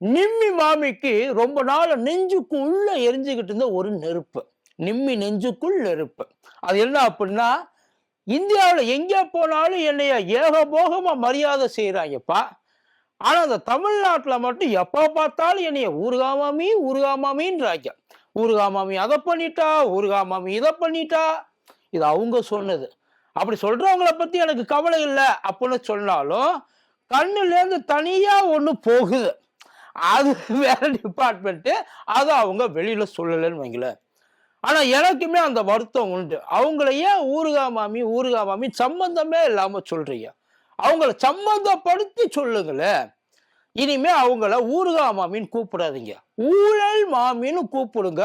நிம்மி மாமிக்கு ரொம்ப நாள் நெஞ்சுக்குள்ள எரிஞ்சுக்கிட்டு இருந்த ஒரு நெருப்பு. நிம்மி நெஞ்சுக்குள் நெருப்பு. அது என்ன அப்படின்னா இந்தியாவில் எங்கே போனாலும் என்னைய ஏகபோகமாக மரியாதை செய்கிறாங்கப்பா ஆனால் அந்த தமிழ்நாட்டில் மட்டும் எப்போ பார்த்தாலும் என்னைய ஊருகாமாமி ஊருகாமாமின்றாங்க ஊருகாமாமி அதை பண்ணிட்டா ஊருகாமாமி இதை பண்ணிட்டா. இது அவங்க சொன்னது. அப்படி சொல்கிறவங்கள பற்றி எனக்கு கவலை இல்லை அப்படின்னு சொன்னாலும் கண்ணுலேருந்து தனியாக ஒன்று போகுது. அது வேற டிபார்ட்மெண்ட்டு அதை அவங்க வெளியில் சொல்லலைன்னு வைங்களேன். ஆனா எனக்குமே அந்த வருத்தம் உண்டு. அவங்கள ஏன் ஊருகா மாமி ஊருகா மாமி சம்பந்தமே இல்லாம சொல்றீங்க? அவங்கள சம்பந்தப்படுத்தி சொல்லுங்களேன் இனிமே அவங்கள ஊருகா மாமின்னு கூப்பிடாதீங்க. ஊழல் மாமின்னு கூப்பிடுங்க.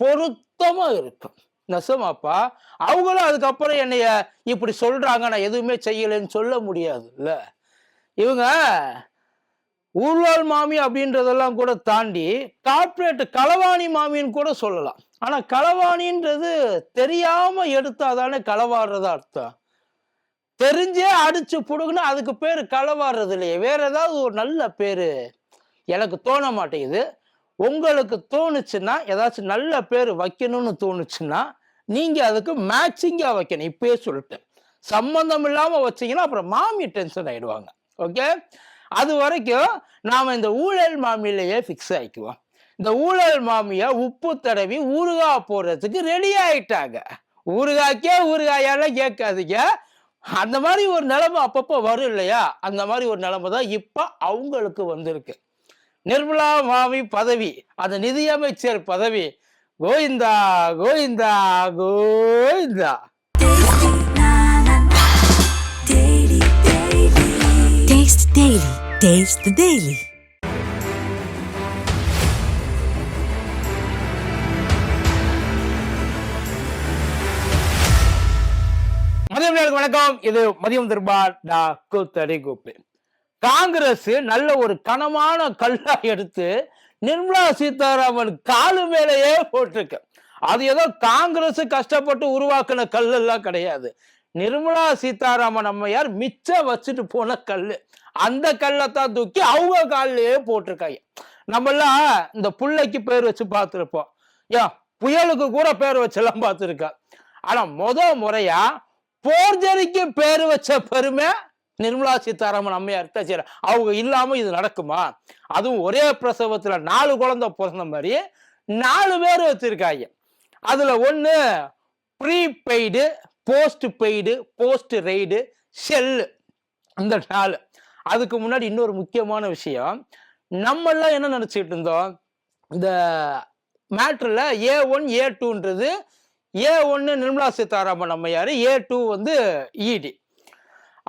பொருத்தமா இருக்கும் நெசமாப்பா. அவங்களும் அதுக்கப்புறம் என்னைய இப்படி சொல்றாங்க நான் எதுவுமே செய்யலைன்னு சொல்ல முடியாது இல்ல இவங்க ஊழல் மாமி அப்படின்றதெல்லாம் கூட தாண்டி கார்ப்பரேட் களவாணி மாமின்னு கூட சொல்லலாம். ஆனா களவாணின்றது தெரியாம எடுத்தாதானே களவாடுறதா அர்த்தம்? தெரிஞ்சே அடிச்சு புடுங்கன்னா அதுக்கு பேர் களவாடுறது இல்லையே. வேற ஏதாவது ஒரு நல்ல பேரு எனக்கு தோண மாட்டேங்குது. உங்களுக்கு தோணுச்சுன்னா ஏதாச்சும் நல்ல பேர் வைக்கணும்னு தோணுச்சுன்னா நீங்க அதுக்கு மேட்சிங்கா வைக்கணும். இப்பயே சொல்லிட்டேன். சம்பந்தம் இல்லாம வச்சீங்கன்னா அப்புறம் மாமி டென்ஷன் ஆயிடுவாங்க. ஓகே அது வரைக்கும் நாம் இந்த ஊழல் மாமியிலேயே ஃபிக்ஸ் ஆகிக்குவோம் இந்த ஊழல் மாமியை உப்பு தடவி ஊறுகாய் போடுறதுக்கு ரெடி ஆயிட்டாங்க. ஊறுகாய்க்கே ஊறுகாயால கேட்காதீங்க. அந்த மாதிரி ஒரு நிலைமை அப்பப்போ வரும் இல்லையா? அந்த மாதிரி ஒரு நிலைமை தான் இப்போ அவங்களுக்கு வந்திருக்கு. நிர்மலா மாமி பதவி அந்த நிதியமைச்சர் பதவி. Govinda Govinda Govinda. Daily. Taste Daily. The Daily. மதியம் வணக்கம். இது மதியம் திருபா டாக்கு கூத்தடி கூப்பு. காங்கிரஸ் நல்ல ஒரு கனமான கல்லா எடுத்து நிர்மலா சீதாராமன் காலு மேலேயே போட்டிருக்கு. அது ஏதோ காங்கிரஸ் கஷ்டப்பட்டு உருவாக்கின கல் எல்லாம் கிடையாது. நிர்மலா சீதாராமன் அம்மையார் மிச்சம் வச்சுட்டு போன கல் அந்த கல்லைத்தான் தூக்கி அவங்க காலிலேயே போட்டிருக்காங்க. நம்மெல்லாம் இந்த புள்ளைக்கு பேர் வச்சு பார்த்துருப்போம். ஏன் புயலுக்கு கூட பேர் வச்செல்லாம் பார்த்துருக்கா. ஆனா முத முறையா போர்ஜரிக்கு பேர் வச்ச பெருமை நிர்மலா சீதாராமன் அம்மையார் சரி அவங்க இல்லாம இது நடக்குமா? அதுவும் ஒரே பிரசவத்துல நாலு குழந்தை பிறந்த மாதிரி நாலு பேர் வச்சிருக்காங்க. அதுல ஒண்ணு prepaid postpaid post raid cell. இந்த நாலு. அதுக்கு முன்னாடி இன்னொரு முக்கியமான விஷயம். நம்ம எல்லாம் என்ன நினைச்சிட்டு இருந்தோம்? இந்த மேட்ரில் ஏ ஒன் ஏ டூன்றது ஏ ஒன்று நிர்மலா சீதாராமன் அம்மையார் ஏ டூ வந்து இடி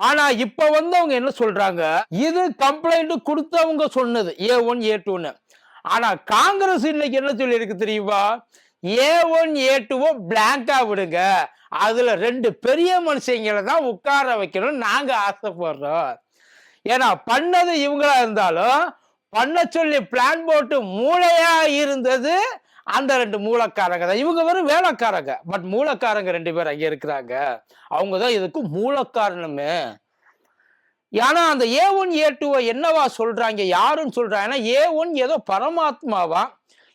ஆனா இப்ப வந்து அவங்க என்ன சொல்றாங்க? இது கம்ப்ளைண்ட் கொடுத்தவங்க சொன்னது ஏ ஒன் ஏ டூன்னு ஆனா காங்கிரஸ் இன்னைக்கு என்ன சொல்லி இருக்கு தெரியுமா ஏ ஒன் ஏ டூவோ பிளாங்கா விடுங்க. அதுல ரெண்டு பெரிய மனுஷங்களை தான் உட்கார வைக்கணும்னு நாங்க ஆசைப்படுறோம். ஏன்னா பண்ணது இவங்களா இருந்தாலும் பண்ண சொல்லி பிளான் போட்டு மூளையா இருந்தது அந்த ரெண்டு மூலக்காரங்க தான். இவங்க வெறும் வேலைக்காரங்க. பட் மூலக்காரங்க ரெண்டு பேர் அங்கே இருக்கிறாங்க. அவங்க தான் இதுக்கு மூலக்காரணமே. ஏன்னா அந்த ஏ ஒன் ஏ டூவை என்னவா சொல்றாங்க யாருன்னு சொல்றாங்கன்னா ஏ ஒன் ஏதோ பரமாத்மாவா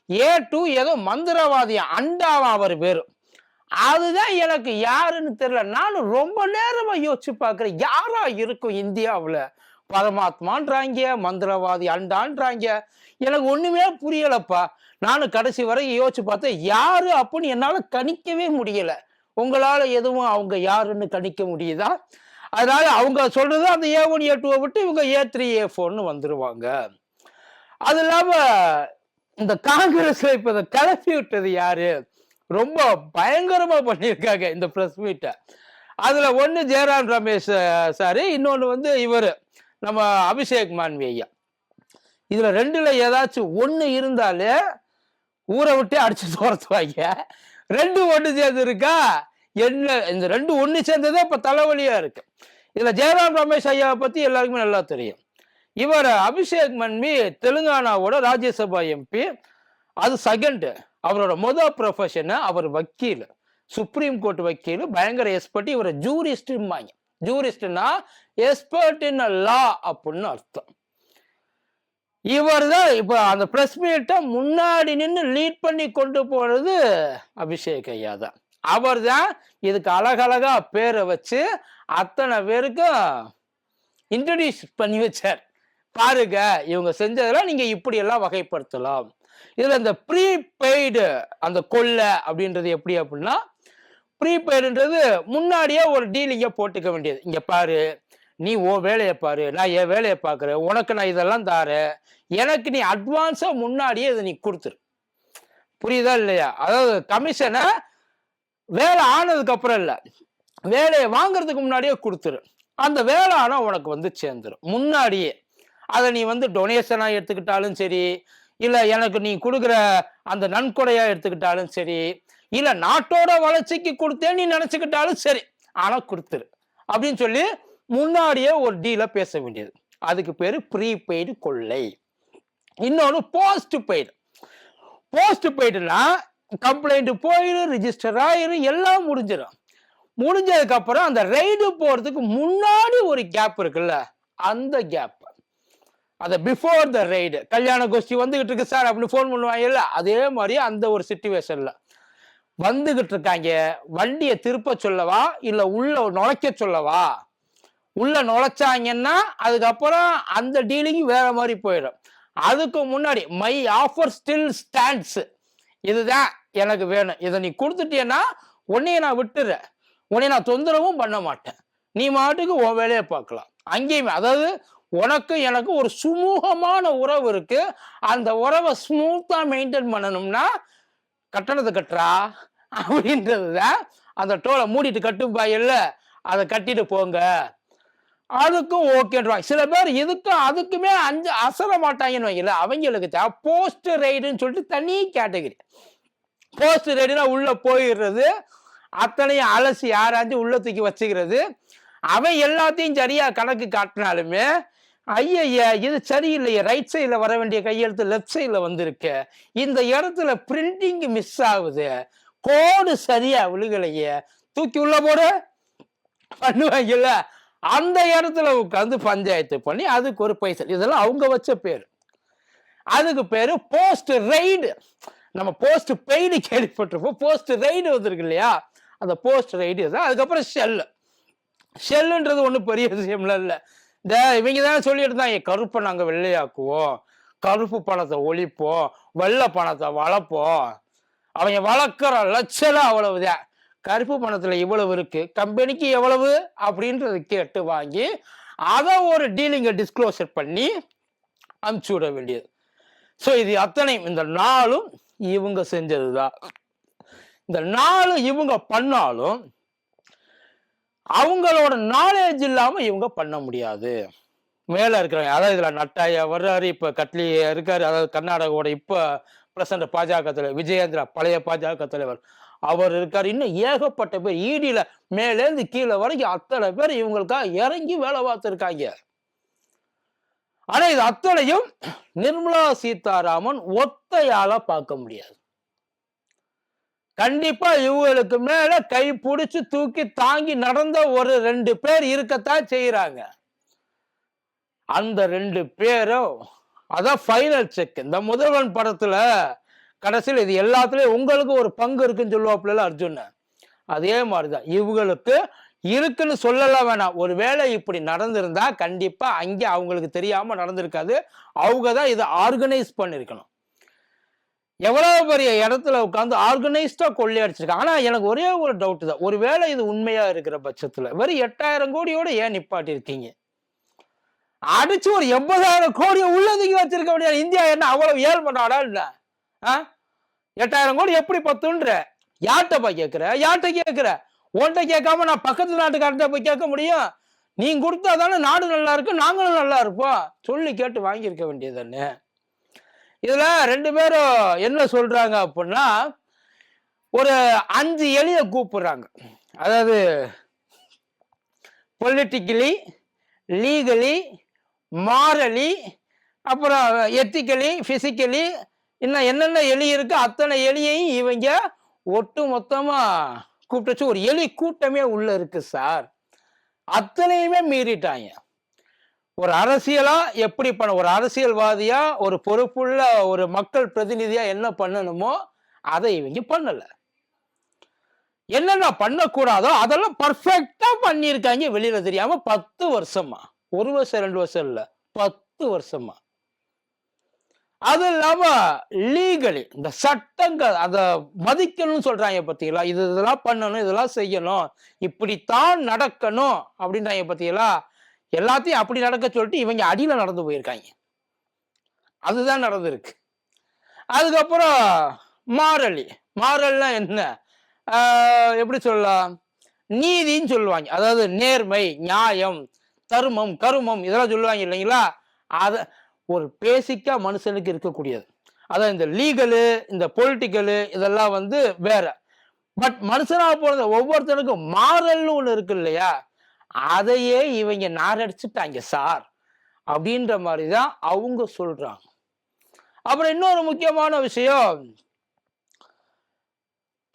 ஏ டூ ஏதோ மந்திரவாதியா அண்டாவா அவர் பேர். அதுதான் எனக்கு யாருன்னு தெரியல. நானும் ரொம்ப நேரமா யோசிச்சு பார்க்குறேன் யாரா இருக்கும் இந்தியாவில்? பரமாத்மான்றாங்க மந்திரவாதி அண்டான்றாங்க. எனக்கு ஒண்ணுமே புரியலப்பா. நானும் கடைசி வரை யோசிச்சு பார்த்தேன் யாரு அப்படின்னு என்னால் கணிக்கவே முடியல. உங்களால் எதுவும் அவங்க யாருன்னு கணிக்க முடியுதா? அதனால அவங்க சொல்றது அந்த ஏ ஒன் ஏ டூவை விட்டு இவங்க ஏ த்ரீ ஏ ஃபோர்னு வந்துருவாங்க. அது இல்லாம இந்த காங்கிரஸ்ல இப்ப இதை கிளப்பி விட்டது யாரு? ரொம்ப பயங்கரமா பண்ணியிருக்காங்க இந்த பிரஸ் மீட்டை அதுல ஒன்று ஜெயராம் ரமேஷ் சாரு இன்னொன்று வந்து இவர். நம்ம அபிஷேக் மான்வி ஐயா. இதுல ரெண்டுல ஏதாச்சும் ஒண்ணு இருந்தாலே ஊரை விட்டு அடிச்சு துரத்துவாங்க. ரெண்டு ஒன்று சேர்ந்து இருக்கா? என்ன? இந்த ரெண்டு ஒன்று சேர்ந்ததே இப்போ தலைவலியா இருக்கு. இதுல ஜெயராம் ரமேஷ் ஐயாவை பத்தி எல்லாருக்குமே நல்லா தெரியும். இவர் அபிஷேக் மன்வி தெலுங்கானாவோட ராஜ்யசபா எம்பி. அது செகண்டு அவரோட முத ப்ரொஃபஷன் அவர் வக்கீல். சுப்ரீம் கோர்ட் வக்கீல். பயங்கர எக்ஸ்பர்ட் இவரை ஜூரிஸ்டும்பாங்க ஜூரிஸ்ட்னா எக்ஸ்பர்ட் இன் லா அப்படின்னு அர்த்தம். இவர் தான் இப்போ அந்த ப்ரெஸ் மீட்டை முன்னாடி நின்று லீட் பண்ணி கொண்டு போகிறது அபிஷேக் ஐயா தான். அவர் தான் இதுக்கு அழகழகா பேரை வச்சு அத்தனை பேருக்கும் இன்ட்ரடியூஸ் பண்ணி வச்சார். பாருங்க இவங்க செஞ்சதெல்லாம் நீங்க இப்படி எல்லாம் வகைப்படுத்தலாம். இதுல இந்த ப்ரீபெய்டு அந்த கொள்ளை அப்படின்றது எப்படி அப்படின்னா ப்ரீபெய்டுன்றது முன்னாடியே ஒரு டீலிங்க போட்டுக்க வேண்டியது. இங்கே பாரு நீ ஓ வேலையை பாரு நான் என் வேலையை பார்க்குறேன் உனக்கு நான் இதெல்லாம் தாரேன் எனக்கு நீ அட்வான்ஸாக முன்னாடியே இதை நீ கொடுத்துரு. புரியுதா இல்லையா? அதாவது கமிஷனை வேலை ஆனதுக்கு அப்புறம் இல்லை வேலையை வாங்குறதுக்கு முன்னாடியே கொடுத்துரு. அந்த வேலை ஆனால் உனக்கு வந்து சேர்ந்துடும் முன்னாடியே அதை நீ வந்து டொனேஷனாக எடுத்துக்கிட்டாலும் சரி இல்லை எனக்கு நீ கொடுக்குற அந்த நன்கொடையாக எடுத்துக்கிட்டாலும் சரி இல்லை நாட்டோட வளர்ச்சிக்கு கொடுத்தேன் நீ நினச்சிக்கிட்டாலும் சரி. ஆனால் கொடுத்துரு. அப்படின்னு சொல்லி முன்னாடியே ஒரு டீல பேச வேண்டியது. அதுக்கு பேர் ப்ரீபெய்டு கொள்ளை. இன்னொன்று போஸ்ட் பெய்டு போஸ்ட் பெய்டுனா கம்ப்ளைண்ட் போயிடும் ரிஜிஸ்டர் ஆயிரும் எல்லாம் முடிஞ்சிடும் முடிஞ்சதுக்கு அப்புறம் அந்த ரைடு போறதுக்கு முன்னாடி ஒரு கேப் இருக்குல்ல அந்த கேப் அந்த பிஃபோர் த ரைடு கல்யாண கோஷ்டி வந்துகிட்டு இருக்கு சார் அப்படின்னு ஃபோன் பண்ணுவாங்கல்ல அதே மாதிரி அந்த ஒரு சுச்சுவேஷன்ல வந்துகிட்டு இருக்காங்க வண்டியை திருப்ப சொல்லவா? இல்ல உள்ள நுழைக்க சொல்லவா? உள்ள நுழைச்சாங்கன்னா அதுக்கப்புறம் அந்த டீலிங் வேற மாதிரி போயிடும். அதுக்கு முன்னாடி மை ஆஃபர் ஸ்டில் ஸ்டாண்ட்ஸ் இதுதான் எனக்கு வேணும். இதை நீ கொடுத்துட்டீன்னா உன்னைய நான் விட்டுறேன். உன்னை நான் தொந்தரவும் பண்ண மாட்டேன். நீ மாட்டுக்கு உன் வேலையை பார்க்கலாம். அங்கேயுமே அதாவது உனக்கு எனக்கு ஒரு சுமூகமான உறவு இருக்கு. அந்த உறவை ஸ்மூத்தாக மெயின்டைன் பண்ணணும்னா கட்டணத்தை கட்டுறா அப்படின்றது தான் அந்த டோலை மூடிட்டு கட்டுப்பா இல்லை அதை கட்டிட்டு போங்க. அதுக்கும் ஓகேன்றாங்க சில பேர் இதுக்கும் அதுக்குமே அஞ்சு அசர மாட்டாங்கன்னு வைக்கல அவங்களுக்கு தான் போஸ்ட் ரைடுன்னு சொல்லிட்டு தனி கேட்டகரி போஸ்ட் ரைடுனா உள்ள போயிடுறது அத்தனையும் அலசி ஆராய்ஞ்சு உள்ள தூக்கி வச்சுக்கிறது. அவன் எல்லாத்தையும் சரியா கணக்கு காட்டினாலுமே ஐயய்யா இது சரியில்லையே. ரைட் சைடில் வர வேண்டிய கையெழுத்து லெஃப்ட் சைடில் வந்திருக்கு. இந்த இடத்துல பிரிண்டிங் மிஸ் ஆகுது. கோடு சரியா விழுகலையே. தூக்கி உள்ள போட. பண்ணுவாங்கல்ல. அந்த இடத்துல உட்காந்து பஞ்சாயத்து பண்ணி அதுக்கு ஒரு பைசா. இதெல்லாம் அவங்க வச்ச பேர். அதுக்கு பேரு போஸ்ட் ரைடு நம்ம போஸ்ட் பெய்டு கேள்விப்பட்டிருப்போம். போஸ்ட் ரைடு வந்திருக்கு இல்லையா? அந்த போஸ்ட் ரைடு தான். அதுக்கப்புறம் ஷெல்லு ஷெல்லுன்றது ஒன்றும் பெரிய விஷயம்லாம் இல்லை. இந்த இவங்க தானே சொல்லிட்டு இருந்தாங்க கருப்பை நாங்கள் வெள்ளையாக்குவோம். கருப்பு பணத்தை ஒழிப்போம். வெள்ளை பணத்தை வளர்ப்போம். அவங்க வளர்க்குற லட்சம் அவ்வளவுதான். கருப்பு பணத்தில் இவ்வளவு இருக்கு. கம்பெனிக்கு எவ்வளவு? அப்படின்றத கேட்டு வாங்கி அதை ஒரு டீலிங்கை டிஸ்க்ளோசர் பண்ணி அனுப்பிச்சு விட வேண்டியது. ஸோ இது அத்தனையும் இந்த நாளும் இவங்க செஞ்சது தான் இந்த நாலு இவங்க பண்ணாலும் அவங்களோட நாலேஜ் இல்லாம இவங்க பண்ண முடியாது. மேல இருக்கிறவங்க அதாவது இதுல நட்டாயா வர்றாரு இப்ப கட்லி இருக்காரு அதாவது கர்நாடகாவோட இப்ப பிரசன்ட் பாஜக தலைவர் விஜயேந்திரா பழைய பாஜக தலைவர் அவர் இருக்காரு. இன்னும் ஏகப்பட்ட பேர் ஈடியில மேலேருந்து கீழே வரைக்கும் அத்தனை பேர் இவங்களுக்காக இறங்கி வேலை பார்த்துருக்காங்க. ஆனா இது அத்தனையும் நிர்மலா சீதாராமன் ஒத்தையால பார்க்க முடியாது. கண்டிப்பா இவங்களுக்கு மேல கை பிடிச்சு தூக்கி தாங்கி நடந்த ஒரு ரெண்டு பேர் இருக்கத்தான் செய்யறாங்க அந்த ரெண்டு பேரும் அதான் ஃபைனல் செக் இந்த முதல்வன் படத்துல கடைசியில் இது எல்லாத்துலயும் உங்களுக்கு ஒரு பங்கு இருக்குன்னு சொல்லுவாப்புல அர்ஜுன். அதே மாதிரிதான். இவங்களுக்கு இருக்குன்னு சொல்லலாம் வேணாம். ஒருவேளை இப்படி நடந்திருந்தா கண்டிப்பா அங்கே அவங்களுக்கு தெரியாம நடந்திருக்காது. அவங்க தான் இதை ஆர்கனைஸ் பண்ணிருக்கணும். எவ்வளவு பெரிய இடத்துல உட்காந்து ஆர்கனைஸ்டா கொள்ளையடிச்சிருக்காங்க ஆனா எனக்கு ஒரே ஒரு டவுட் தான். ஒருவேளை இது உண்மையா இருக்கிற பட்சத்துல வெறும் எட்டாயிரம் கோடியோட ஏன் நிப்பாட்டி இருக்கீங்க அடிச்சு ஒரு எண்பதாயிரம் கோடியை உள்ளதுக்கு வச்சிருக்க முடியாது இந்தியா என்ன அவ்வளவு ஏழ்ம நாடா இல்ல? ஆ? எட்டாயிரம் கோடி எப்படி பத்துன்ற? யார்கிட்ட போய் கேட்கிற யார்கிட்ட கேட்கிற உன்கிட்ட கேட்காம நான் பக்கத்து நாட்டுக்கார்ட்ட போய் கேட்க முடியும்? நீ கொடுத்தா தானே நாடு நல்லா இருக்கு நாங்களும் நல்லா இருப்போம். சொல்லி கேட்டு வாங்கியிருக்க வேண்டியது தானே? இதுல ரெண்டு பேரும் என்ன சொல்றாங்க அப்படின்னா ஒரு அஞ்சு எலிய கூப்பிடுறாங்க. அதாவது பொலிட்டிக்கலி லீகலி மாரலி அப்புறம் எத்திக்கலி பிசிக்கலி இன்னும் என்னென்ன எலி இருக்கு அத்தனை எலியையும் இவங்க ஒட்டு மொத்தமா கூப்பிட்டு ஒரு எலி கூட்டமே உள்ள இருக்கு சார். அத்தனையுமே மீறிட்டாங்க. ஒரு அரசியலா எப்படி பண்ண ஒரு அரசியல்வாதியா ஒரு பொறுப்புள்ள ஒரு மக்கள் பிரதிநிதியா என்ன பண்ணணுமோ அதை இவங்க பண்ணல. என்னென்ன பண்ணக்கூடாதோ அதெல்லாம் பர்ஃபெக்டா பண்ணியிருக்காங்க. வெளியில தெரியாம பத்து வருஷமா. ஒரு வருஷம் ரெண்டு வருஷம் இல்ல. பத்து வருஷமா. அது இல்லாம லீகலி இந்த சட்டங்கள் அதை மதிக்கணும்னு சொல்றாங்க பார்த்தீங்களா இது இதெல்லாம் பண்ணணும் இதெல்லாம் செய்யணும் இப்படித்தான் நடக்கணும் அப்படின்றாங்க பார்த்தீங்களா எல்லாத்தையும் அப்படி நடக்க சொல்லிட்டு இவங்க அடியில் நடந்து போயிருக்காங்க. அதுதான் நடந்திருக்கு. அதுக்கப்புறம் மாரலி மாறல்னா என்ன? எப்படி சொல்லலாம்? நீதின்னு சொல்லுவாங்க. அதாவது நேர்மை நியாயம் தர்மம் கருமம் இதெல்லாம் சொல்லுவாங்க இல்லைங்களா? அத ஒரு பேசிக்கா மனுஷனுக்கு இருக்கக்கூடியது. அதான் இந்த லீகலு இந்த பொலிட்டிக்கலு இதெல்லாம் வந்து வேற. பட் மனுஷனாக போறது ஒவ்வொருத்தனுக்கும் மாறல்னு ஒன்று இருக்கு இல்லையா? அதையே இவங்க நாரடிச்சுட்டாங்க சார். அப்படின்ற மாதிரி தான் அவங்க சொல்றாங்க. அப்புறம் இன்னொரு முக்கியமான விஷயம்.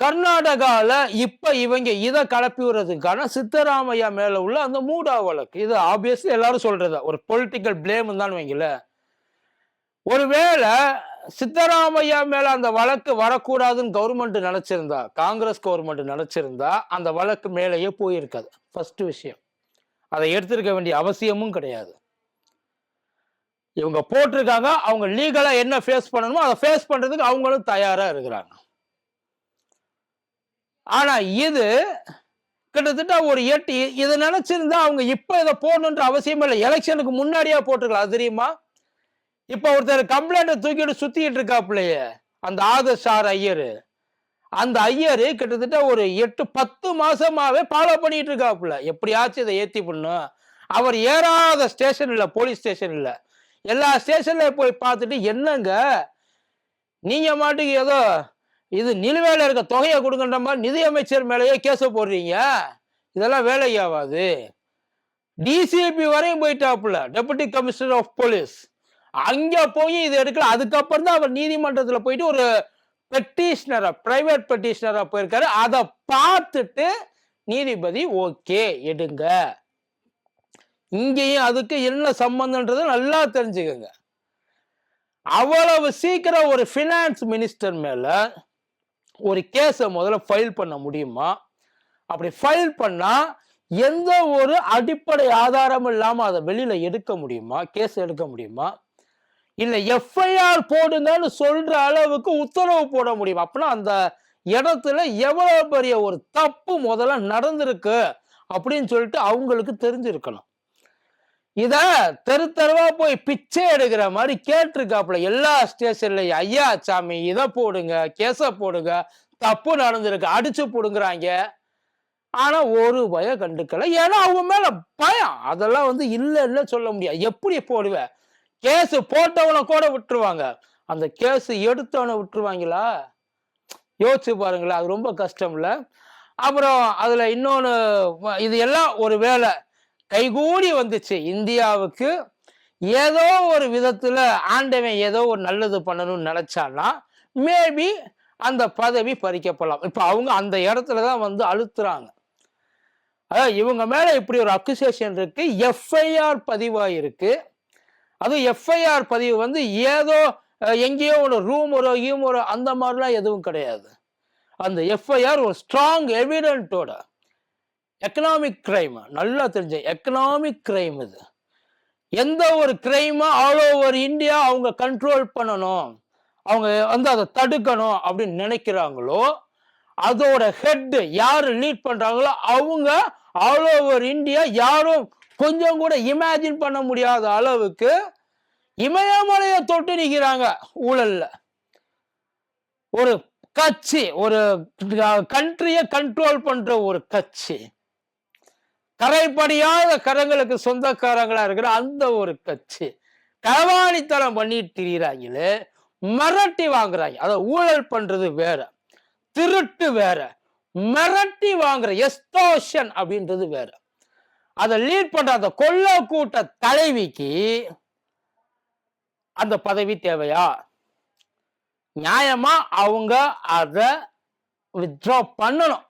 கர்நாடகாவில் இப்ப இவங்க இதை கலப்பி விடுறதுக்கான சித்தராமையா மேல உள்ள அந்த மூடா வழக்கு. இது ஆப்வியஸ்லி எல்லாரும் சொல்றது. ஒரு பொலிட்டிக்கல் பிளேம் தான் வைங்கள. ஒருவேளை சித்தராமையா மேல அந்த வழக்கு வரக்கூடாதுன்னு கவர்மெண்ட் நினைச்சிருந்தா காங்கிரஸ் கவர்மெண்ட் நினைச்சிருந்தா அந்த வழக்கு மேலேயே போயிருக்காது. ஃபர்ஸ்ட் விஷயம். அதை எடுத்திருக்க வேண்டிய அவசியமும் கிடையாது. இவங்க போட்டிருக்காங்க அவங்க லீகலா என்ன ஃபேஸ் பண்ணணுமோ அதை ஃபேஸ் பண்றதுக்கு அவங்களும் தயாரா இருக்கிறாங்க. ஆனா இது கிட்டத்தட்ட ஒரு எட்டு இதை நினச்சிருந்தா நினைச்சிருந்தா அவங்க இப்ப இதை போடணுன்ற அவசியம் இல்லை. எலெக்ஷனுக்கு முன்னாடியே போட்டுக்கலாம் அது தெரியுமா? இப்ப ஒருத்தர் கம்ப்ளைண்ட்டை தூக்கிட்டு சுத்திட்டு இருக்காப்புலையே அந்த ஆதர் சார் ஐயரு. அந்த ஐயரு கிட்டத்தட்ட ஒரு எட்டு பத்து மாசமாவே ஃபாலோ பண்ணிட்டு இருக்காப்புல எப்படியாச்சும் இதை ஏத்தி பண்ணும் அவர் ஏறாத ஸ்டேஷன் இல்ல போலீஸ் ஸ்டேஷன் இல்ல. எல்லா ஸ்டேஷன்ல போய் பார்த்துட்டு என்னங்க? நீங்க மாட்டுக்கு ஏதோ இது நிலுவையில் இருக்க தொகையை கொடுங்கன்ற மாதிரி நிதியமைச்சர் மேலேயே கேஸை போடுறீங்க. இதெல்லாம் வேலையாவாது டிசிபி வரையும் போயிட்டாப்புல டெபுட்டி கமிஷனர் ஆஃப் போலீஸ் அங்க போய் இது எடுக்கல. அதுக்கப்புறம் தான் அவர் நீதிமன்றத்துல போயிட்டு ஒரு பெட்டிஷனரா பிரைவேட் பெட்டிஷனரா போயிருக்காரு. அதை பார்த்துட்டு நீதிபதி ஓகே எடுங்க. இங்கேயும் அதுக்கு என்ன சம்பந்தம்ன்றது நல்லா தெரிஞ்சுக்கோங்க. அவ்வளவு சீக்கிரம் ஒரு ஃபினான்ஸ் மினிஸ்டர் மேல ஒரு கேஸை முதல்ல ஃபைல் பண்ண முடியுமா? அப்படி ஃபைல் பண்ணா எந்த ஒரு அடிப்படை ஆதாரமும் இல்லாம அதை வெளியில எடுக்க முடியுமா? கேஸ் எடுக்க முடியுமா? இல்ல எஃப்ஐஆர் போடுங்கன்னு சொல்ற அளவுக்கு உத்தரவு போட முடியும். அப்படின்னா அந்த இடத்துல எவ்வளவு பெரிய ஒரு தப்பு முதல்ல நடந்திருக்கு அப்படின்னு சொல்லிட்டு அவங்களுக்கு தெரிஞ்சிருக்கணும். இத தெரு தெருவா போய் பிச்சை எடுக்கிற மாதிரி கேட்டிருக்காப்புல. எல்லா ஸ்டேஷன்லயும் ஐயா சாமி இதை போடுங்க கேச போடுங்க தப்பு நடந்திருக்கு அடிச்சு போடுங்கிறாங்க. ஆனா ஒரு பயம் கண்டுக்கல. ஏன்னா அவங்க மேல பயம். அதெல்லாம் வந்து இல்லைன்னு சொல்ல முடியாது. எப்படி போடுவேன் கேஸ் போட்டவனை கூட விட்டுருவாங்க. அந்த கேஸ் எடுத்தவனை விட்டுருவாங்களா? யோசிச்சு பாருங்களேன் அது ரொம்ப கஷ்டம்ல. அப்புறம் அதுல இன்னொன்று இது எல்லாம் ஒரு வேலை. கைகூடி வந்துச்சு இந்தியாவுக்கு. ஏதோ ஒரு விதத்துல ஆண்டவன் ஏதோ ஒரு நல்லது பண்ணணும்னு நினைச்சான்னா மேபி அந்த பதவி பறிக்கப்படலாம். இப்ப அவங்க அந்த இடத்துல தான் வந்து அழுத்துறாங்க. அதாவது இவங்க மேல இப்படி ஒரு அக்யூசேஷன் இருக்கு. எஃப்ஐஆர் பதிவாயிருக்கு. அதுவும் எஃப்ஐஆர் பதிவு வந்து ஏதோ எங்கேயோ ஒரு ரூம் ஒரு ஒரு அந்த மாதிரிலாம் எதுவும் கிடையாது. அந்த எஃப்ஐஆர் ஒரு ஸ்ட்ராங் எவிடென்ட்டோட எக்கனாமிக் கிரைம் நல்லா தெரிஞ்ச எக்கனாமிக் கிரைம் இது. எந்த ஒரு கிரைமை ஆல் ஓவர் இந்தியா அவங்க கண்ட்ரோல் பண்ணணும். அவங்க வந்து அதை தடுக்கணும் அப்படின்னு நினைக்கிறாங்களோ அதோட ஹெட் யார் லீட் பண்றாங்களோ அவங்க ஆல் ஓவர் இந்தியா யாரும் கொஞ்சம் கூட இமேஜின் பண்ண முடியாத அளவுக்கு இமயமலையை தொட்டு நிற்கிறாங்க ஊழல்ல. ஒரு கட்சி ஒரு கண்ட்ரியை கண்ட்ரோல் பண்ற ஒரு கட்சி. கரைப்படியாத கரங்களுக்கு சொந்தக்காரங்களா இருக்கிற அந்த ஒரு கட்சி. களவாணித்தனம் பண்ணிட்டு திரியிறாங்களே மிரட்டி வாங்குறாங்க. அதை ஊழல் பண்றது வேற திருட்டு வேற மிரட்டி வாங்குற எஸ்டோஷன் அப்படின்றது வேற. அதை லீட் பண்ற அந்த கொள்ள கூட்ட தலைவிக்கு அந்த பதவி தேவையா? நியாயமா அவங்க அதை வித்ட்ரா பண்ணணும்.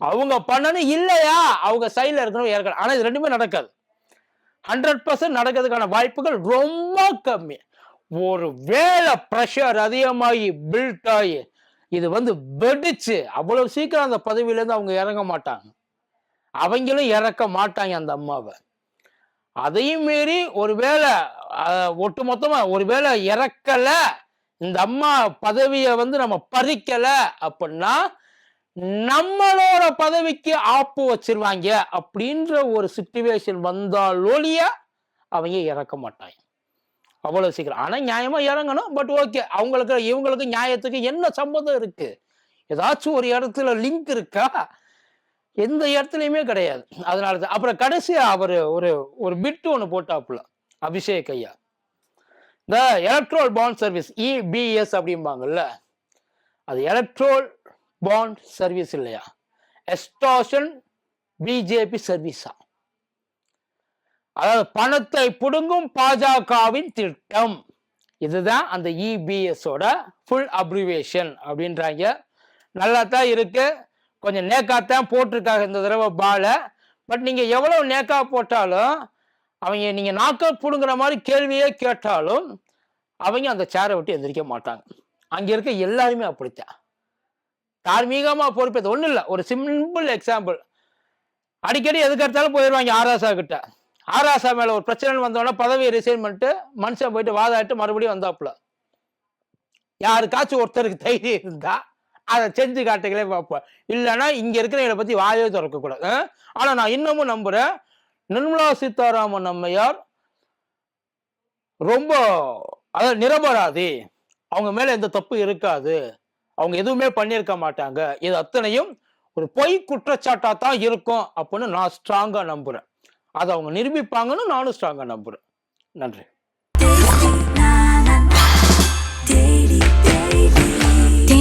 அவங்க பண்ணணும் இல்லையா? அவங்க சைடில் இருக்கணும் ஏற்கனவே ஆனா இது ரெண்டுமே நடக்காது. ஹண்ட்ரட் பர்சன்ட் நடக்கிறதுக்கான வாய்ப்புகள் ரொம்ப கம்மி. ஒரு வேலை ப்ரெஷர் அதிகமாகி பில்ட் ஆகி இது வந்து வெடிச்சு அவ்வளவு சீக்கிரம் அந்த பதவியிலேருந்து அவங்க இறங்க மாட்டாங்க. அவங்களும் இறக்க மாட்டாங்க அந்த அம்மாவை. அதையும் மீறி ஒருவேளை ஒட்டு ஒட்டுமொத்தமா ஒருவேளை இறக்கல இந்த அம்மா பதவியை வந்து நம்ம பறிக்கல அப்படின்னா நம்மளோட பதவிக்கு ஆப்பு வச்சிருவாங்க அப்படின்ற ஒரு சுச்சுவேஷன் வந்தாலொழிய அவங்க இறக்க மாட்டாங்க. அவ்வளவு சீக்கிரம். ஆனா நியாயமா இறங்கணும் பட் ஓகே அவங்களுக்கு இவங்களுக்கு நியாயத்துக்கு என்ன சம்மந்தம் இருக்கு? ஏதாச்சும் ஒரு இடத்துல லிங்க் இருக்கா? எந்த இடத்துலையுமே கிடையாது. அதனால தான். அப்புறம் கடைசியாக அவர் ஒரு ஒரு பிட்டு ஒன்று போட்டாப்புல அபிஷேக் ஐயா. இந்த எலக்ட்ரோல் பாண்ட் சர்வீஸ் இபிஎஸ் அப்படிம்பாங்கல்ல அது எலக்ட்ரோல் பாண்ட் சர்வீஸ் இல்லையா? எஸ்டாஷன் பிஜேபி சர்வீஸா அதாவது பணத்தை புடுங்கும் பாஜகவின் திட்டம். இதுதான் அந்த இபிஎஸோட ஃபுல் அப்ரிவேஷன் அப்படின்றாங்க. நல்லா தான் இருக்குது கொஞ்சம் நேக்காத்தான் போட்டிருக்காங்க இந்த தடவை பாலை பட் நீங்கள் எவ்வளோ நேக்கா போட்டாலும் அவங்க நீங்கள் நாக்க பிடுங்குற மாதிரி கேள்வியே கேட்டாலும் அவங்க அந்த சேரை விட்டு எந்திரிக்க மாட்டாங்க. அங்கே இருக்க எல்லாருமே அப்படித்தான். தார்மீகமாக பொறுப்பேது ஒன்றும் இல்லை. ஒரு சிம்பிள் எக்ஸாம்பிள் அடிக்கடி எதுக்கெடுத்தாலும் போயிடுவாங்க ஆராசா கிட்ட. ஆராசா மேலே ஒரு பிரச்சனை வந்தோடனே பதவியை ரிசைன் பண்ணிட்டு மனுஷன் போயிட்டு வாதாட்டு மறுபடியும் வந்தாப்புல. யாருக்காச்சும் ஒருத்தருக்கு தைரியம் இருந்தால் அதை செஞ்சு காட்டுகளே பார்ப்பேன் இல்லைன்னா இங்க இருக்கிறவங்களை பத்தி வாயே திறக்க கூடாது. ஆனா நான் இன்னமும் நம்புறேன் நிர்மலா சீதாராமன் அம்மையார் ரொம்ப அதாவது நிரபராதி. அவங்க மேல எந்த தப்பு இருக்காது. அவங்க எதுவுமே பண்ணியிருக்க மாட்டாங்க. இது அத்தனையும் ஒரு பொய் குற்றச்சாட்டா தான் இருக்கும் அப்படின்னு நான் ஸ்ட்ராங்கா நம்புறேன். அதை அவங்க நிரூபிப்பாங்கன்னு நானும் ஸ்ட்ராங்கா நம்புறேன். நன்றி.